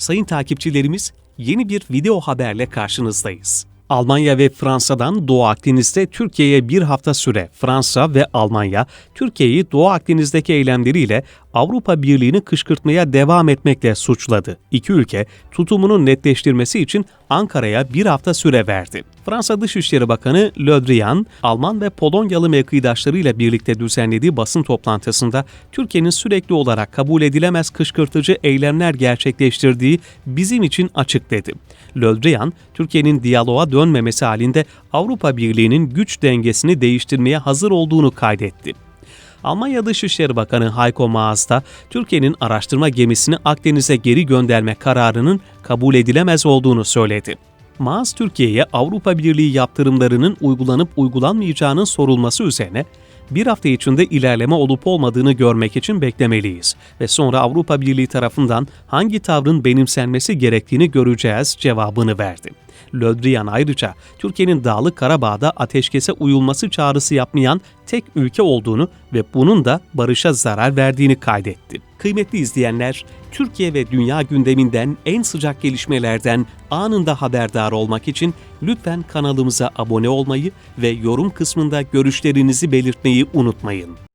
Sayın takipçilerimiz, yeni bir video haberle karşınızdayız. Almanya ve Fransa'dan Doğu Akdeniz'de Türkiye'ye bir hafta süre Fransa ve Almanya, Türkiye'yi Doğu Akdeniz'deki eylemleriyle Avrupa Birliği'ni kışkırtmaya devam etmekle suçladı. İki ülke tutumunu netleştirmesi için Ankara'ya bir hafta süre verdi. Fransa Dışişleri Bakanı Le Drian, Alman ve Polonyalı mevkidaşlarıyla birlikte düzenlediği basın toplantısında Türkiye'nin sürekli olarak kabul edilemez kışkırtıcı eylemler gerçekleştirdiği bizim için açık dedi. Le Drian, Türkiye'nin diyaloğa dönmemesi halinde Avrupa Birliği'nin güç dengesini değiştirmeye hazır olduğunu kaydetti. Almanya Dışişleri Bakanı Heiko Maas da Türkiye'nin araştırma gemisini Akdeniz'e geri gönderme kararının kabul edilemez olduğunu söyledi. Maas Türkiye'ye Avrupa Birliği yaptırımlarının uygulanıp uygulanmayacağının sorulması üzerine bir hafta içinde ilerleme olup olmadığını görmek için beklemeliyiz ve sonra Avrupa Birliği tarafından hangi tavrın benimsenmesi gerektiğini göreceğiz cevabını verdi. Lödriyan ayrıca Türkiye'nin Dağlık Karabağ'da ateşkese uyulması çağrısı yapmayan tek ülke olduğunu ve bunun da barışa zarar verdiğini kaydetti. Kıymetli izleyenler, Türkiye ve dünya gündeminden en sıcak gelişmelerden anında haberdar olmak için lütfen kanalımıza abone olmayı ve yorum kısmında görüşlerinizi belirtmeyi unutmayın.